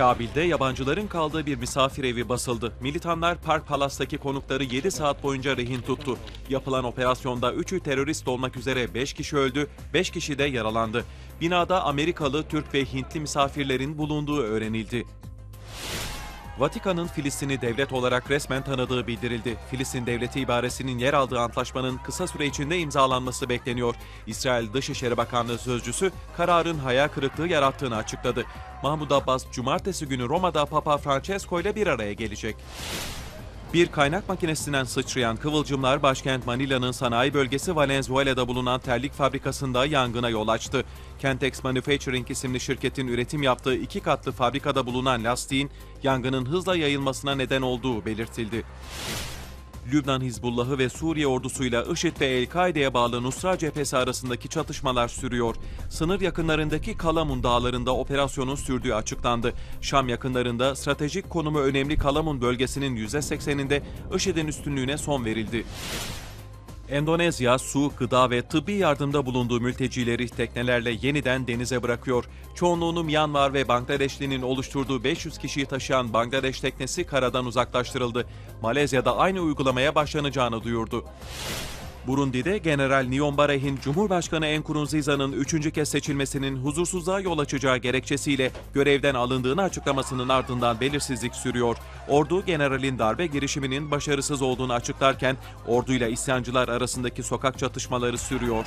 Kabil'de yabancıların kaldığı bir misafir evi basıldı. Militanlar Park Palas'taki konukları 7 saat boyunca rehin tuttu. Yapılan operasyonda 3'ü terörist olmak üzere 5 kişi öldü, 5 kişi de yaralandı. Binada Amerikalı, Türk ve Hintli misafirlerin bulunduğu öğrenildi. Vatikan'ın Filistin'i devlet olarak resmen tanıdığı bildirildi. Filistin Devleti ibaresinin yer aldığı antlaşmanın kısa süre içinde imzalanması bekleniyor. İsrail Dışişleri Bakanlığı sözcüsü kararın hayal kırıklığı yarattığını açıkladı. Mahmud Abbas cumartesi günü Roma'da Papa Francesco ile bir araya gelecek. Bir kaynak makinesinden sıçrayan kıvılcımlar başkent Manila'nın sanayi bölgesi Valenzuela'da bulunan terlik fabrikasında yangına yol açtı. Kentex Manufacturing isimli şirketin üretim yaptığı iki katlı fabrikada bulunan lastiğin yangının hızla yayılmasına neden olduğu belirtildi. Lübnan Hizbullah'ı ve Suriye ordusuyla IŞİD ve El-Kaide'ye bağlı Nusra cephesi arasındaki çatışmalar sürüyor. Sınır yakınlarındaki Kalamun dağlarında operasyonun sürdüğü açıklandı. Şam yakınlarında stratejik konumu önemli Kalamun bölgesinin %80'inde IŞİD'in üstünlüğüne son verildi. Endonezya, su, gıda ve tıbbi yardımda bulunduğu mültecileri teknelerle yeniden denize bırakıyor. Çoğunluğunu Myanmar ve Bangladeşli'nin oluşturduğu 500 kişiyi taşıyan Bangladeş teknesi karadan uzaklaştırıldı. Malezya'da aynı uygulamaya başlanacağını duyurdu. Burundi'de General Niombareh'in Cumhurbaşkanı Nkurunziza'nın üçüncü kez seçilmesinin huzursuzluğa yol açacağı gerekçesiyle görevden alındığını açıklamasının ardından belirsizlik sürüyor. Ordu generalin darbe girişiminin başarısız olduğunu açıklarken orduyla isyancılar arasındaki sokak çatışmaları sürüyor.